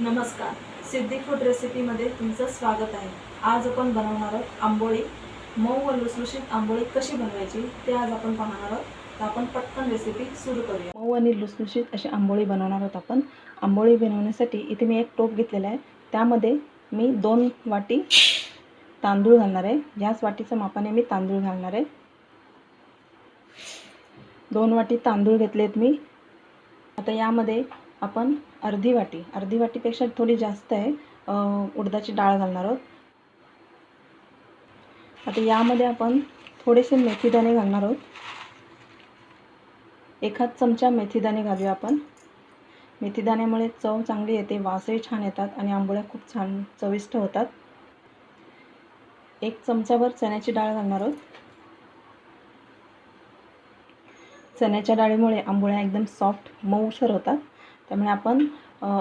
नमस्कार. सिद्धी फूड रेसिपीमध्ये तुमचं स्वागत आहे. आज आपण बनवणार आहोत आंबोळी. मऊ व लुसलुशीत आंबोळी कशी बनवायची ते आज आपण पाहणार आहोत. तर आपण पटकन रेसिपी सुरू करूया. मऊ आणि लुसलुशीत अशी आंबोळी बनवणार आहोत आपण. आंबोळी बनवण्यासाठी इथे मी एक टोप घेतलेला आहे. त्यामध्ये मी दोन वाटी तांदूळ घालणार आहे. ह्याच वाटीच्या मापाने मी तांदूळ घालणार आहे. दोन वाटी तांदूळ घेतलेत मी. आता यामध्ये आपण अर्धी वाटी. अर्धी वाटीपेक्षा थोडी जास्त आहे. उडदाची डाळ घालणार आहोत. आता यामध्ये आपण थोडेसे मेथीदाणे घालणार आहोत. एखाद चमचा मेथीदाणे घालूया आपण. मेथीदाण्यामुळे चव चांगली येते वासही छान येतात आणि आंबोळ्या खूप छान चविष्ट होतात. एक चमचाभर चण्याची डाळ घालणार आहोत. चण्याच्या डाळीमुळे आंबोळ्या एकदम सॉफ्ट मऊसर होतात. त्यामुळे आपण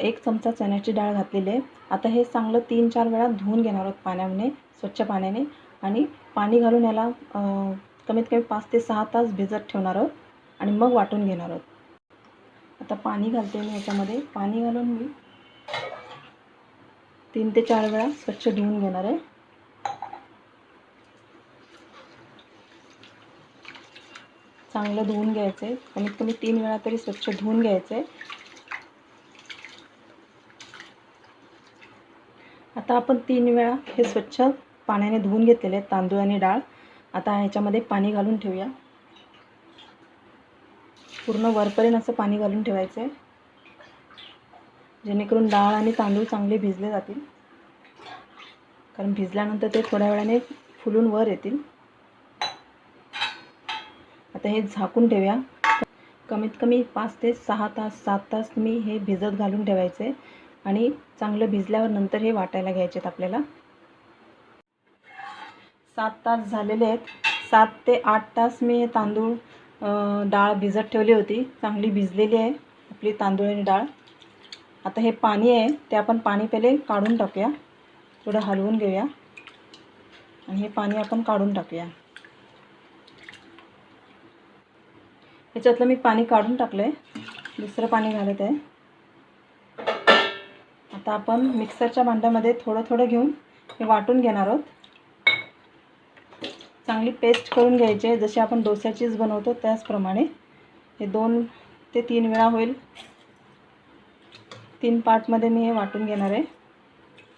एक चमचा चण्याची डाळ घातलेली आहे. आता हे चांगलं तीन चार वेळा धुवून घेणार आहोत पाण्याने स्वच्छ पाण्याने. आणि पाणी घालून याला कमीत कमी पाच ते सहा तास भिजत ठेवणार आहोत आणि मग वाटून घेणार आहोत. आता पाणी घालते मी याच्यामध्ये. पाणी घालून मी तीन ते चार वेळा स्वच्छ धुवून घेणार आहे. चांगलं धुवून घ्यायचं. आहे कमीत कमी तीन वेळा तरी स्वच्छ धुवून घ्यायचं. आहे आता आपण तीन वेळा हे स्वच्छ पाण्याने धुवून घेतलेले आहेत तांदूळ आणि डाळ. आता ह्याच्यामध्ये पाणी घालून ठेवूया. पूर्ण वरपर्यंत असं पाणी घालून ठेवायचं आहे जेणेकरून डाळ आणि तांदूळ चांगले भिजले जातील. कारण भिजल्यानंतर ते थोड्या वेळाने फुलून वर येतील. आता हे झाकून ठेवूया. कमीत कमी पाच ते सहा तास सात तास तुम्ही हे भिजत घालून ठेवायचे. आणि चांगलं भिजल्यावर नंतर हे वाटायला घ्यायचे आहेत आपल्याला. सात तास झालेले आहेत. सात ते आठ तास मी हे तांदूळ डाळ भिजत ठेवली होती. चांगली भिजलेली आहे आपली तांदूळ आणि डाळ. आता हे पाणी आहे ते आपण पाणी पहिले काढून टाकूया. थोडं हलवून घेऊया. आणि हे पाणी आपण काढून टाकूया. ह्याच्यातलं मी पाणी काढून टाकलं आहे दुसरं पाणी घालत आहे. आता आपण मिक्सरच्या भांड्यामध्ये थोडं थोडं घेऊन हे वाटून घेणार आहोत. चांगली पेस्ट करून घ्यायची आहे. जशी आपण डोस्याचीच बनवतो त्याचप्रमाणे हे दोन ते तीन वेळा होईल. तीन पार्टमध्ये मी हे वाटून घेणार आहे.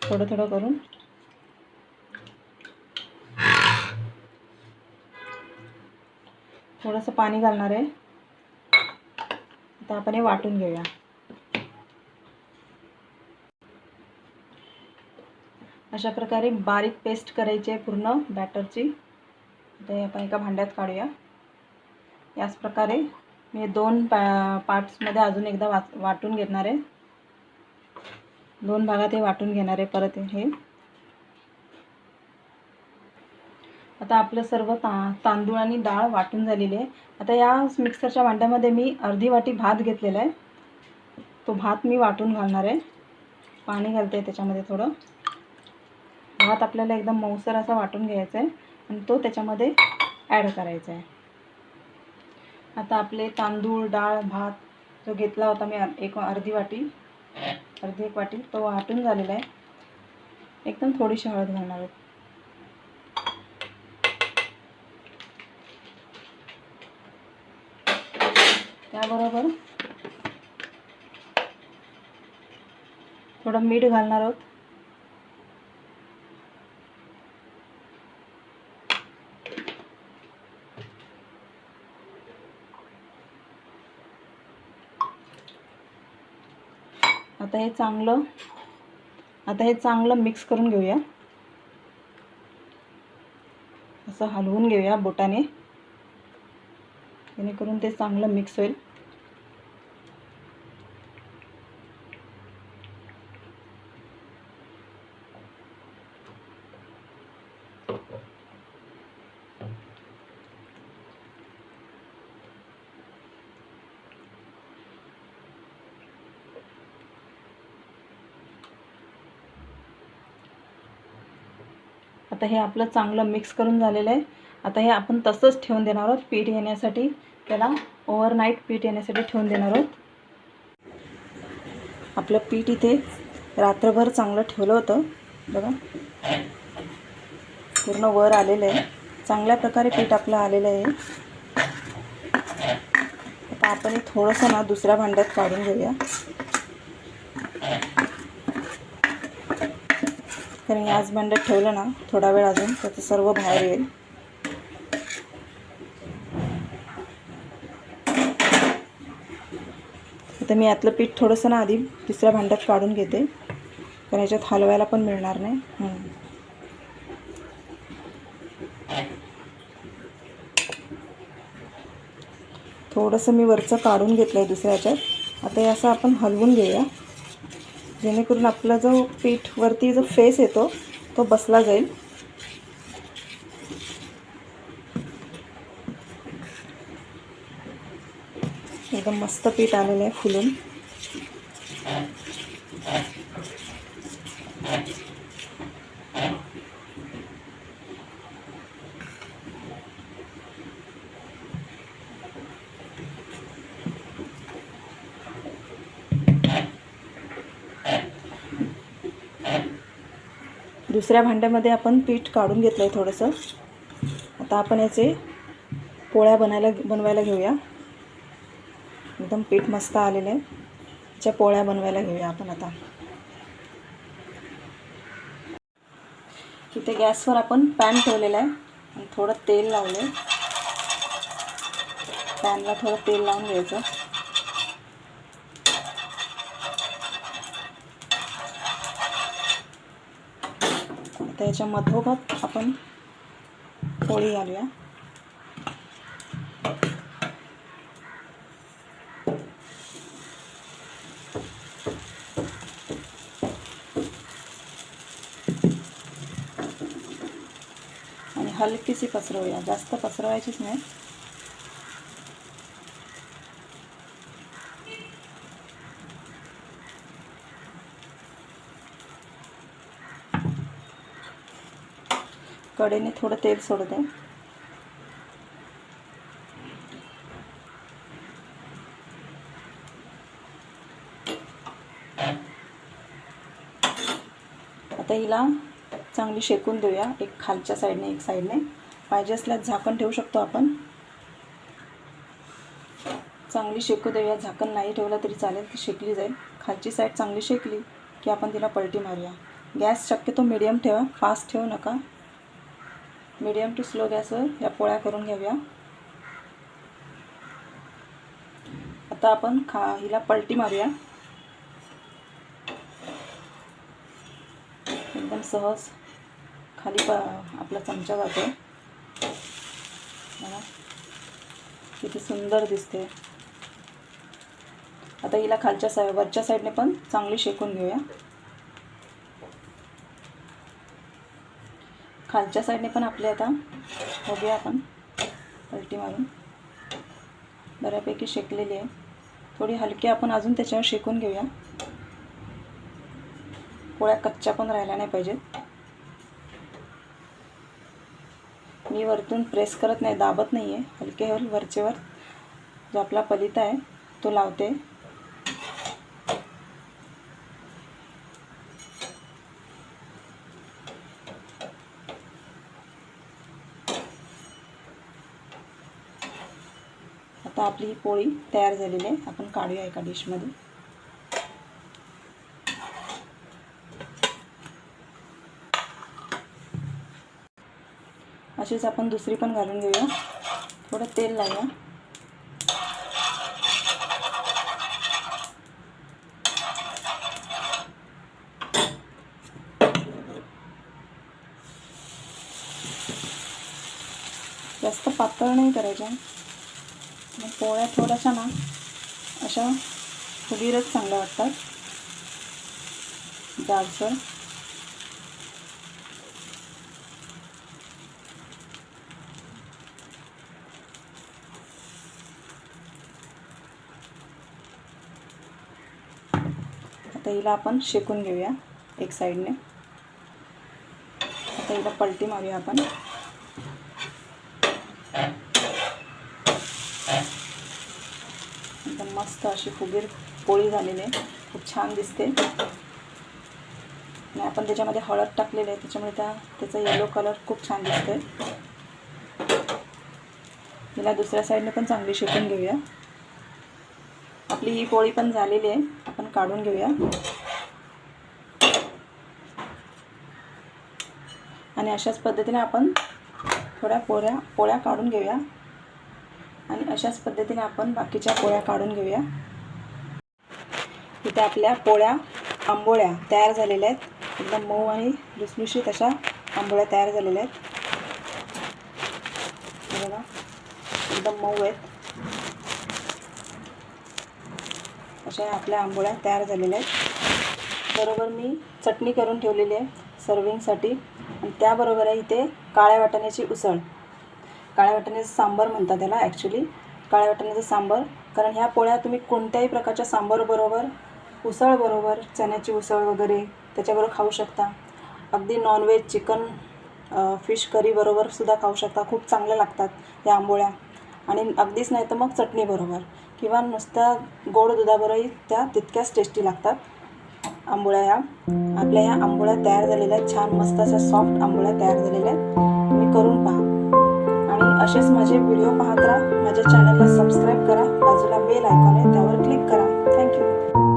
थोडं थोडं करून. थोडंसं पाणी घालणार आहे. आता आपण हे वाटून घेऊया. अशा प्रकारे बारीक पेस्ट करायची आहे पूर्ण बॅटरची. ते आपण एका भांड्यात काढूया. याच प्रकारे मी दोन पा पार्ट्समध्ये अजून एकदा वा वाटून घेणार आहे. दोन भागात हे वाटून घेणार आहे परत हे. आता आपलं सर्व ता तांदूळ आणि डाळ वाटून झालेली आहे. आता या मिक्सरच्या भांड्यामध्ये मी अर्धी वाटी भात घेतलेला आहे. तो भात मी वाटून घालणार आहे. पाणी घालते त्याच्यामध्ये थोडं. भात आपल्याला एकदम मऊसर असा वाटून घ्यायचा आहे आणि तो त्याच्यामध्ये ॲड करायचा आहे. आता आपले तांदूळ डाळ भात जो घेतला होता मी एक अर्धी वाटी अर्धी एक वाटी तो वाटून झालेला आहे. एकदम थोडीशी हळद घालणार आहोत त्याबरोबर थोडं मीठ घालणार आहोत. आता हे चांगलं आता हे चांगलं मिक्स करून घेऊया. असं हलवून घेऊया बोटाने. जेणेकरून ते चांगलं मिक्स होईल. आता हे आपलं चांगलं मिक्स करून झालेलं आहे. आता हे आपण तसंच ठेवून देणार आहोत पीठ येण्यासाठी. त्याला ओव्हरनाईट पीठ येण्यासाठी ठेवून देणार आहोत. आपलं पीठ इथे रात्रभर चांगलं ठेवलं होतं. बघा. पूर्ण वर आलेलं आहे. चांगल्या प्रकारे पीठ आपलं आलेलं आहे. आता आपण हे थोडंसं ना दुसऱ्या भांड्यात काढून घेऊया. तर मी आज भांड्यात ठेवलं ना थोडा वेळ अजून त्याचं सर्व बाहेर येईल. आता मी यातलं पीठ थोडंसं ना आधी दुसऱ्या भांड्यात काढून घेते कारण ह्याच्यात हलवायला पण मिळणार नाही. म्हणून थोडंसं मी वरचं काढून घेतलं आहे दुसऱ्या ह्याच्यात आता असं आपण हलवून घेऊया. जेणेकरून आपला जो पीठ वरती जो फेस येतो तो बसला जाईल. एकदम मस्त पीठ आलेलं आहे फुलून. दुसऱ्या भांड्यामध्ये आपण पीठ काढून घेतलं आहे थोडंसं. आता आपण याचे पोळ्या बनायला बनवायला घेऊया. एकदम पीठ मस्त आलेलं आहे. त्याच्या पोळ्या बनवायला घेऊया आपण आता. इथे गॅसवर आपण पॅन ठेवलेला आहे. आणि थोडं तेल लावलं आहे पॅनला थोडं तेल लावून घ्यायचं. आता याच्या मधोमध आपण पोळी घालूया. आणि हलकीशी पसरवूया. जास्त पसरवायचीच नाही. कडेने थोडं तेल सोडते आता हिला चांगली शेकून देऊया एक खालच्या साईडने एक साईडने. पाहिजे असल्यास झाकण ठेवू शकतो आपण. चांगली शेकू देऊया झाकण नाही ठेवलं तरी चालेल ती शेकली जाईल. खालची साईड चांगली शेकली की आपण तिला पलटी मारूया. गॅस शक्यतो मिडियम ठेवा फास्ट ठेवू नका. मिडियम टू स्लो गॅसवर या पोळ्या करून घेऊया. आता आपण खा हिला पलटी मारूया. एकदम सहज खाली प आपला चमचा जातो किती सुंदर दिसते आता हिला खालच्या साई वरच्या साईडने पण चांगली शेकून घेऊया. खालच्या साईडने पण आपले आता बघूया आपण. पलटी मारून. बऱ्यापैकी शेकलेली आहे. थोडी हलकी आपण अजून त्याच्यावर शेकून घेऊया. पोळ्या कच्च्या पण राहिल्या नाही पाहिजेत. मी वरतून प्रेस करत नाही दाबत नाही आहे हलकेवर वरचेवर. जो आपला पलिता आहे तो लावते. आता आपली ही पोळी तयार झालेली आहे. आपण काढूया एका डिशमध्ये अशीच आपण दुसरी पण घालून घेऊया. थोडं तेल लावूया. जास्त पातळ नाही करायचं. पोळ्या थोड्याशा ना अशा फुगीरच चांगल्या वाटतात. जाडसर आता हिला आपण शेकून घेऊया एक साईडने. आता हिला पलटी मारूया आपण एकदम मस्त अशी फुगीर पोळी झालेली आहे. खूप छान दिसते. आणि आपण त्याच्यामध्ये हळद टाकलेली आहे. त्याच्यामुळे त्या त्याचा येलो कलर खूप छान दिसतोय. हिला दुसऱ्या साईडने पण चांगली शेकून घेऊया. आपली ही पोळी पण झालेली आहे. आपण काढून घेऊया. आणि अशाच पद्धतीने आपण थोड्या पोळ्या पोळ्या काढून घेऊया. आणि अशाच पद्धतीने आपण बाकीच्या पोळ्या काढून घेऊया. इथे आपल्या पोळ्या आंबोळ्या तयार झालेल्या आहेत. एकदम मऊ आणि लुसलुशीत अशा आंबोळ्या तयार झालेल्या आहेत. बघा एकदम मऊ आहेत. अशा आपल्या आंबोळ्या तयार झालेल्या आहेत. बरोबर मी चटणी करून ठेवलेली आहे सर्विंगसाठी. आणि त्याबरोबर आहे इथे काळ्या वाटाण्याची उसळ. काळ्या वाटाण्याचं सांबर म्हणतात त्याला ॲक्च्युली काळ्या वाटाण्याचं सांबर. कारण ह्या पोळ्या तुम्ही कोणत्याही प्रकारच्या सांबारबरोबर उसळबरोबर चण्याची उसळ वगैरे त्याच्याबरोबर खाऊ शकता. अगदी नॉनव्हेज चिकन फिश करीबरोबर सुद्धा खाऊ शकता. खूप चांगल्या लागतात या आंबोळ्या. आणि अगदीच नाही तर मग चटणीबरोबर किंवा नुसत्या गोड दुधाबरोबरही त्या तितक्याच टेस्टी लागतात आंबोळ्या ह्या. आपल्या ह्या आंबोळ्या तयार झालेल्या छान मस्त अशा सॉफ्ट आंबोळ्या तयार झालेल्या आहेत. तुम्ही करून पहा. असेच माझे व्हिडिओ पाहत राहा. माझ्या चॅनलला सबस्क्राईब करा. बाजूला बेल ऐकून आहे त्यावर क्लिक करा. थँक्यू